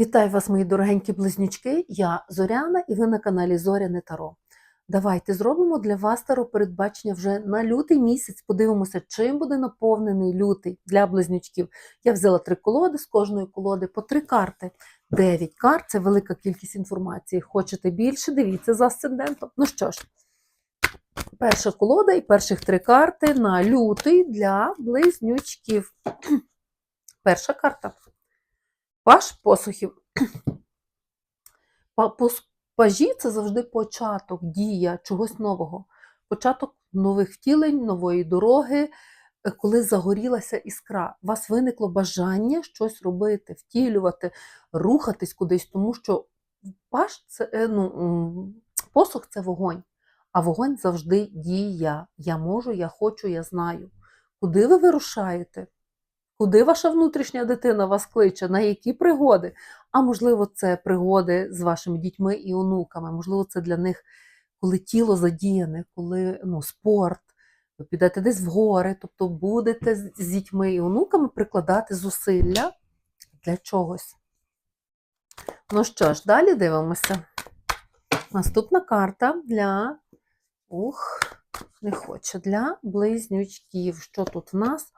Вітаю вас, мої дорогенькі близнючки. Я Зоряна і ви на каналі Зоряне Таро. Давайте зробимо для вас таро передбачення вже на лютий місяць. Подивимося, чим буде наповнений лютий для близнючків. Я взяла три колоди з кожної колоди по три карти. Дев'ять карт це велика кількість інформації. Хочете більше? Дивіться за асцендентом. Ну що ж, перша колода і перших три карти на лютий для близнючків. Перша карта. Паш посухів. Пажі це завжди початок, дія чогось нового, початок нових втілень, нової дороги, е, коли загорілася іскра. У вас виникло бажання щось робити, втілювати, рухатись кудись, тому що паш це е, ну, посух це вогонь, а вогонь завжди дія. Я можу, я хочу, я знаю. Куди ви вирушаєте? Куди ваша внутрішня дитина вас кличе, на які пригоди? А можливо, це пригоди з вашими дітьми і онуками. Можливо, це для них, коли тіло задіяне, коли ну, спорт, ви підете десь в гори, тобто будете з дітьми і онуками прикладати зусилля для чогось. Ну що ж, далі дивимося. Наступна карта для. Ух, не хоче, для близнючків. Що тут в нас?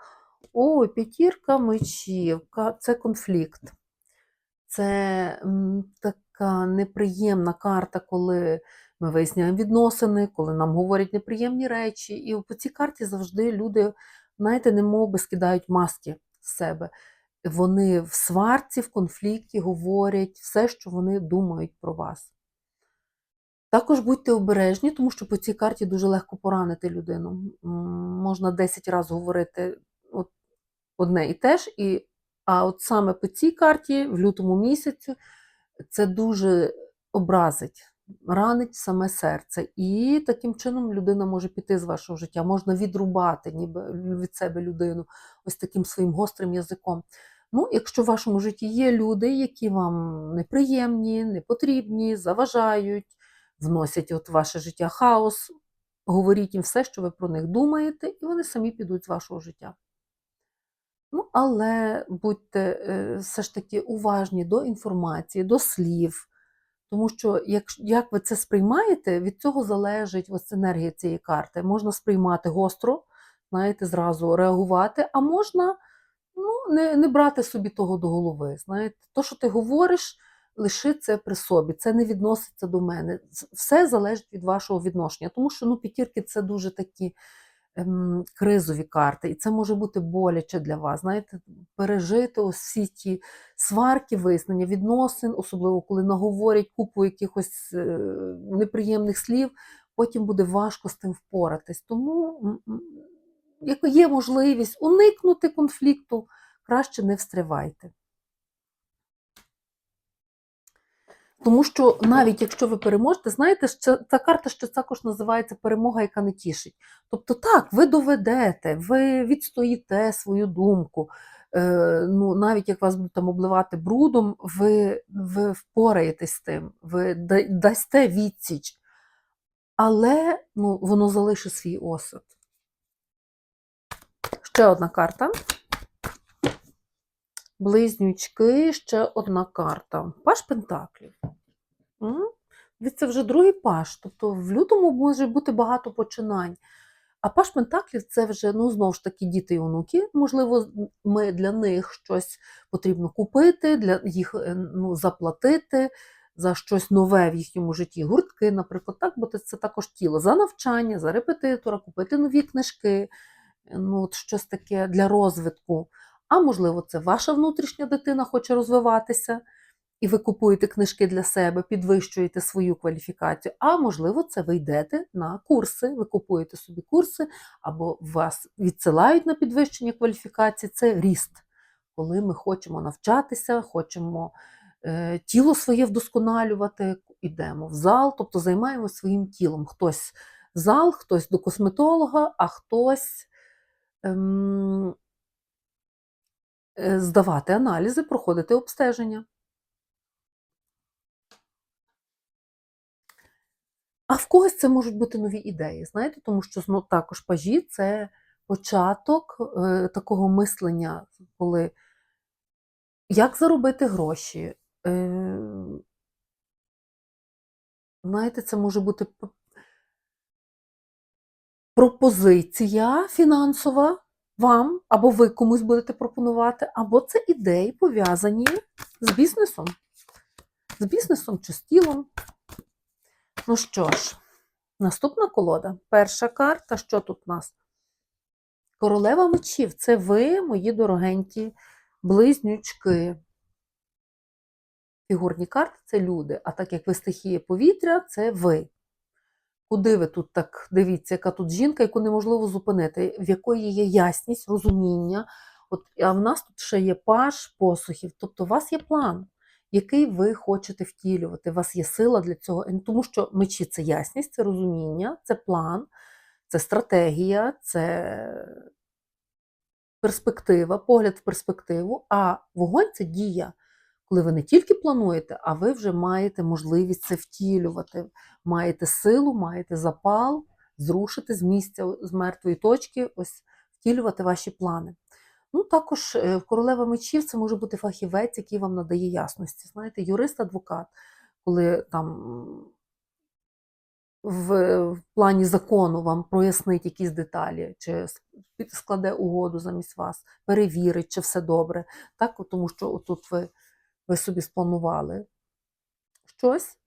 О, п'ятірка мечів. Це конфлікт. Це така неприємна карта, коли ми виясняємо відносини, коли нам говорять неприємні речі. І по цій карті завжди люди, знаєте, немов би скидають маски з себе. Вони в сварці, в конфлікті говорять все, що вони думають про вас. Також будьте обережні, тому що по цій карті дуже легко поранити людину. Можна 10 разів говорити одне і те ж, і, а от саме по цій карті, в лютому місяці, це дуже образить, ранить саме серце. І таким чином людина може піти з вашого життя, можна відрубати ніби від себе людину ось таким своїм гострим язиком. Ну, якщо в вашому житті є люди, які вам неприємні, непотрібні, заважають, вносять от в ваше життя хаос, говоріть їм все, що ви про них думаєте, і вони самі підуть з вашого життя. Але будьте е, все ж таки уважні до інформації, до слів, тому що як, як ви це сприймаєте, від цього залежить ось енергія цієї карти. Можна сприймати гостро, знаєте, зразу реагувати, а можна ну, не, не брати собі того до голови. Знаєте, то, що ти говориш, лиши це при собі, це не відноситься до мене. Все залежить від вашого відношення, тому що ну, п'ятірки це дуже такі кризові карти, і це може бути боляче для вас. Знаєте, пережити ось ті сварки, вияснення відносин, особливо коли наговорять купу якихось е, неприємних слів, потім буде важко з тим впоратись. Тому як є можливість уникнути конфлікту, краще не встрявайте. Тому що навіть якщо ви переможете, знаєте, що ця карта ще також називається перемога, яка не тішить. Тобто, так, ви доведете, ви відстоїте свою думку. Е, ну, навіть як вас будуть там обливати брудом, ви, ви впораєтесь з тим, ви дасте відсіч. Але ну, воно залишить свій осад. Ще одна карта. Близнючки, ще одна карта. Паш Пентаклів. Це вже другий паш. Тобто в лютому може бути багато починань. А паш Пентаклів це вже, ну, знову ж таки, діти і онуки. Можливо, ми для них щось потрібно купити, для їх е, ну, заплатити за щось нове в їхньому житті. Гуртки, наприклад, так, бо це також тіло за навчання, за репетитора, купити нові книжки, ну, от щось таке для розвитку. А можливо, це ваша внутрішня дитина хоче розвиватися, і ви купуєте книжки для себе, підвищуєте свою кваліфікацію. А можливо, це ви йдете на курси, ви купуєте собі курси, або вас відсилають на підвищення кваліфікації. Це ріст, коли ми хочемо навчатися, хочемо е, тіло своє вдосконалювати, йдемо в зал, тобто займаємося своїм тілом. Хтось в зал, хтось до косметолога, а хтось. Ем, здавати аналізи, проходити обстеження. А в когось це можуть бути нові ідеї, знаєте, тому що ну, також пажі це початок е, такого мислення, коли як заробити гроші, Е, знаєте, це може бути пропозиція фінансова вам, або ви комусь будете пропонувати, або це ідеї пов'язані з бізнесом. З бізнесом чи з тілом. Ну що ж, наступна колода. Перша карта. Що тут у нас? Королева мечів. Це ви, мої дорогенькі близнючки. Фігурні карти це люди, а так як ви стихія повітря, це ви. Куди ви тут так дивіться, яка тут жінка, яку неможливо зупинити, в якої є ясність, розуміння. От, а в нас тут ще є паш посухів. Тобто у вас є план, який ви хочете втілювати. У вас є сила для цього. Тому що мечі це ясність, це розуміння, це план, це стратегія, це перспектива, погляд в перспективу, а вогонь це дія. Коли ви не тільки плануєте, а ви вже маєте можливість це втілювати, маєте силу, маєте запал, зрушити з місця, з мертвої точки, ось втілювати ваші плани. Ну, також е, королева мечів це може бути фахівець, який вам надає ясності. Знаєте, юрист-адвокат, коли там в, в плані закону вам прояснить якісь деталі, чи складе угоду замість вас, перевірить, чи все добре. Так, тому що отут ви, ви собі спланували щось,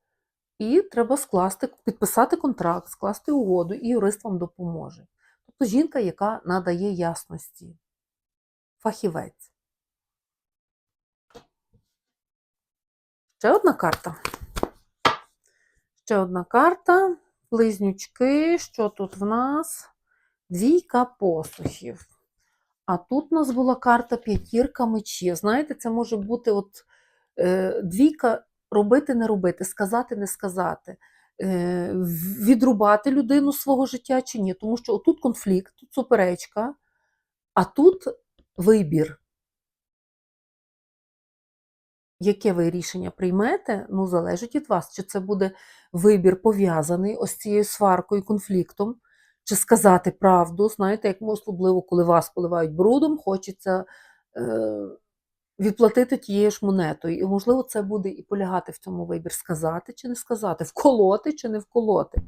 і треба скласти, підписати контракт, скласти угоду, і юрист вам допоможе. Тобто жінка, яка надає ясності, фахівець. Ще одна карта. Ще одна карта. Близнючки. Що тут в нас? Двійка посухів. А тут у нас була карта п'ятірка мечів. Знаєте, це може бути от двійка робити, не робити, сказати, не сказати, е, відрубати людину свого життя чи ні. Тому що отут конфлікт, тут суперечка, а тут вибір. Яке ви рішення приймете, ну, залежить від вас. Чи це буде вибір пов'язаний ось цією сваркою, конфліктом, чи сказати правду. Знаєте, як особливо, коли вас поливають брудом, хочеться е, відплатити тією ж монетою. І, можливо, це буде і полягати в цьому вибір, сказати чи не сказати, вколоти чи не вколоти.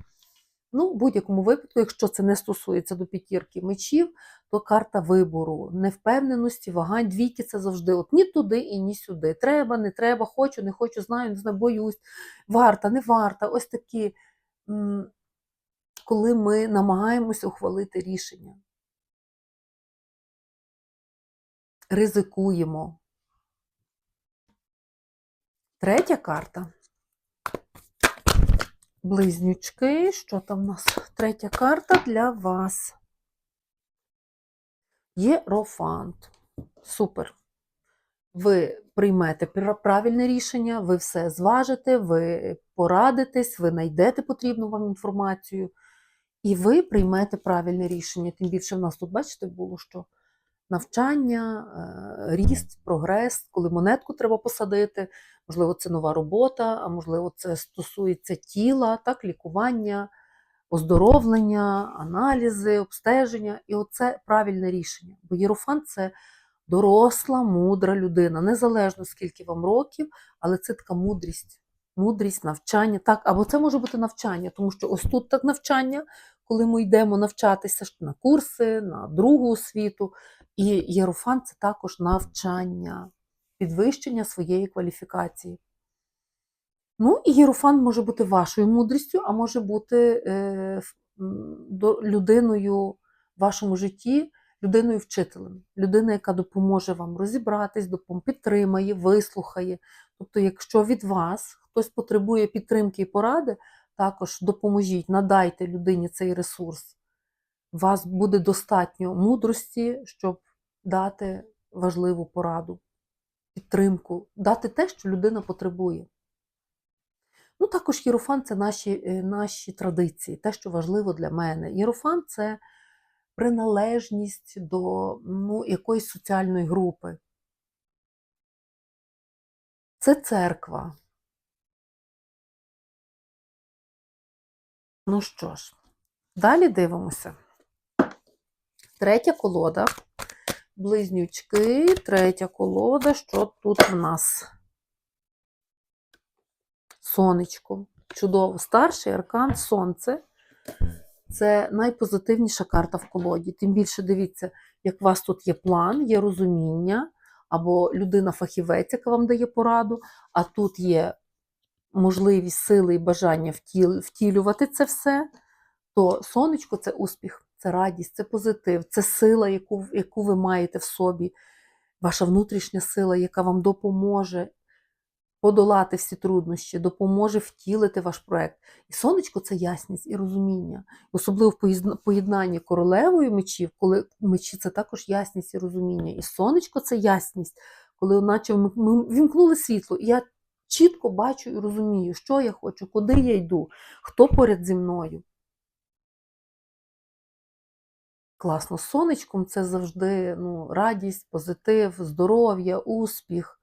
Ну, в будь-якому випадку, якщо це не стосується до п'ятірки мечів, то карта вибору, невпевненості, вагань, двійки це завжди от ні туди і ні сюди. Треба, не треба, хочу, не хочу, знаю, не знаю, боюсь, варта, не варта. Ось такі, коли ми намагаємося ухвалити рішення. Ризикуємо. Третя карта. Близнючки, що там у нас? Третя карта для вас. Єрофант. Супер. Ви приймете правильне рішення, ви все зважите, ви порадитесь, ви знайдете потрібну вам інформацію, і ви приймете правильне рішення. Тим більше в нас тут, бачите, було, що навчання, е, ріст, прогрес, коли монетку треба посадити, можливо, це нова робота, а можливо, це стосується тіла, так, лікування, оздоровлення, аналізи, обстеження. І оце правильне рішення. Бо єрофант це доросла, мудра людина, незалежно скільки вам років, але це така мудрість. Мудрість, навчання, так, або це може бути навчання, тому що ось тут так навчання, коли ми йдемо навчатися на курси, на другу освіту. І єрофант це також навчання, підвищення своєї кваліфікації. Ну, і єрофант може бути вашою мудрістю, а може бути е, людиною в вашому житті, людиною-вчителем, людина, яка допоможе вам розібратись, допом- підтримає, вислухає. Тобто, якщо від вас хтось потребує підтримки і поради, також допоможіть, надайте людині цей ресурс. Вас буде достатньо мудрості, щоб дати важливу пораду, підтримку, дати те, що людина потребує. Ну, також єрофан це наші, е, наші традиції, те, що важливо для мене. Єрофан це приналежність до ну, якоїсь соціальної групи. Це церква. Ну що ж, далі дивимося. Третя колода. Близнючки, третя колода. Що тут в нас? сонечко. Чудово. Старший аркан сонце. Це найпозитивніша карта в колоді. Тим більше дивіться, як у вас тут є план, є розуміння, або людина-фахівець, яка вам дає пораду, а тут є можливість, сили і бажання втіл- втілювати це все, то сонечко це успіх, це радість, це позитив, це сила, яку, яку ви маєте в собі, ваша внутрішня сила, яка вам допоможе подолати всі труднощі, допоможе втілити ваш проект. І сонечко це ясність і розуміння. Особливо в поєднанні королевою мечів, коли мечі це також ясність і розуміння. І сонечко це ясність, коли наче ми вімкнули світло. І я чітко бачу і розумію, що я хочу, куди я йду, хто поряд зі мною. Класно, з сонечком це завжди ну, радість, позитив, здоров'я, успіх,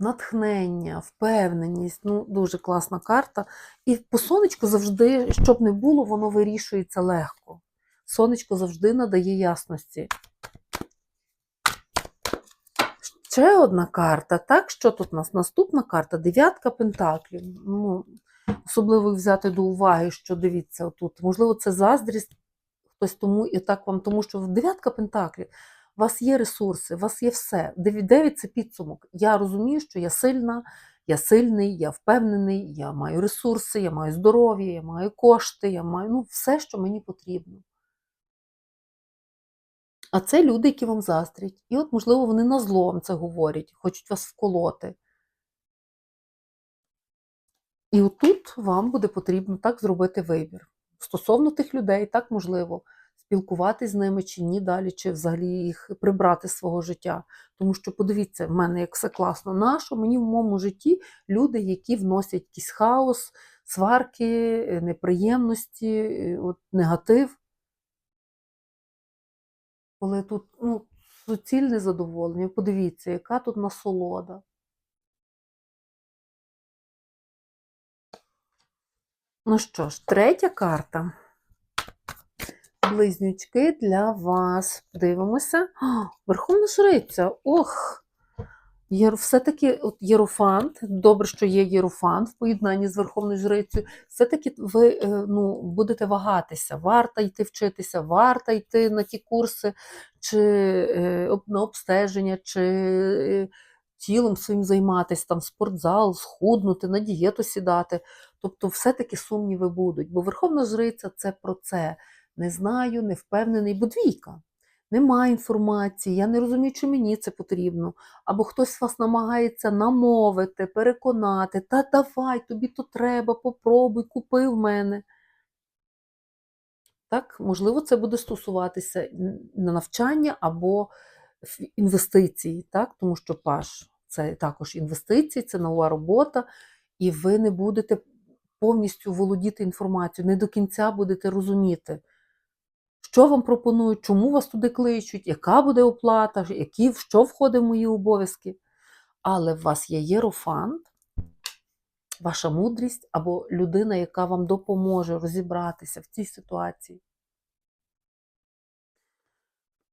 натхнення, впевненість. Ну, дуже класна карта. І по сонечку завжди, щоб не було, воно вирішується легко. Сонечко завжди надає ясності. Ще одна карта. Так, що тут у нас? Наступна карта дев'ятка пентаклів. Ну, особливо взяти до уваги, що дивіться, отут. Можливо, це заздрість хтось тому і так вам, тому що дев'ятка пентаклів. У вас є ресурси, у вас є все. Дев'ять це підсумок. Я розумію, що я сильна, я сильний, я впевнений, я маю ресурси, я маю здоров'я, я маю кошти, я маю ну, все, що мені потрібно. А це люди, які вам заздрять. І от, можливо, вони на зло вам це говорять, хочуть вас вколоти. І отут вам буде потрібно так зробити вибір. Стосовно тих людей, так можливо, спілкуватись з ними чи ні далі, чи взагалі їх прибрати з свого життя. Тому що, подивіться, в мене як все класно. Нащо мені в моєму житті люди, які вносять якийсь хаос, сварки, е, неприємності, е, от, негатив. Коли тут ну, суцільне задоволення, подивіться, яка тут насолода. Ну що ж, третя карта. Близнючки для вас. Дивимося. О, Верховна жриця. Ох! Все-таки от Єрофант, добре, що є Єрофант в поєднанні з Верховною Жрицею. Все-таки ви е, ну, будете вагатися, варто йти вчитися, варто йти на ті курси, чи е, на обстеження, чи е, тілом своїм займатися, там, спортзал, схуднути, на дієту сідати. Тобто, все-таки сумніви будуть. Бо Верховна Жриця це про це. Не знаю, не впевнений, бо двійка. Немає інформації, я не розумію, чи мені це потрібно. Або хтось вас намагається намовити, переконати, та давай, тобі то треба, попробуй, купи в мене. Так, можливо, це буде стосуватися на навчання або інвестицій, так? тому що паш це також інвестиції, це нова робота, і ви не будете повністю володіти інформацією, не до кінця будете розуміти, що вам пропонують, чому вас туди кличуть, яка буде оплата, які, що входить в мої обов'язки. Але в вас є єрофант, ваша мудрість або людина, яка вам допоможе розібратися в цій ситуації.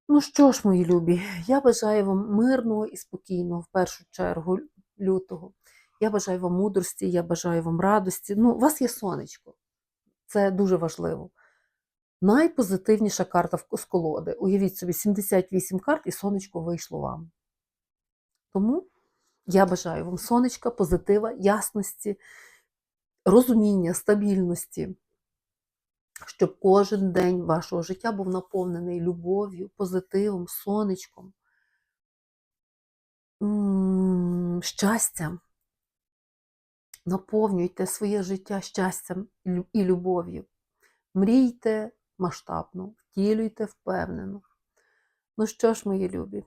Ну що ж, мої любі, я бажаю вам мирного і спокійного в першу чергу лютого. Я бажаю вам мудрості, я бажаю вам радості. Ну, у вас є сонечко. Це дуже важливо. Найпозитивніша карта з колоди. Уявіть собі, 78 карт і сонечко вийшло вам. Тому я бажаю вам сонечка, позитива, ясності, розуміння, стабільності, щоб кожен день вашого життя був наповнений любов'ю, позитивом, сонечком, щастям. Наповнюйте своє життя щастям і любов'ю. Мрійте масштабно, втілюйте впевнено. Ну що ж, мої любі,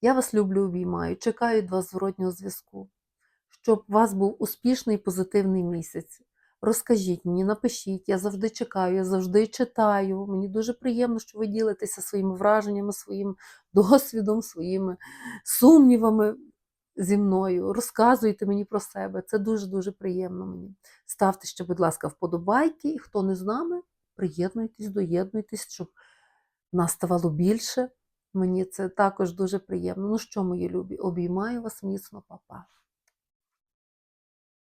я вас люблю, обіймаю, чекаю від вас зворотнього зв'язку, щоб у вас був успішний позитивний місяць. Розкажіть мені, напишіть, я завжди чекаю, я завжди читаю. Мені дуже приємно, що ви ділитеся своїми враженнями, своїм досвідом, своїми сумнівами зі мною. Розказуйте мені про себе. Це дуже-дуже приємно мені. Ставте ще, будь ласка, вподобайки, і хто не з нами, приєднуйтесь, доєднуйтесь, щоб нас ставало більше. Мені це також дуже приємно. Ну що, мої любі, обіймаю вас міцно, папа.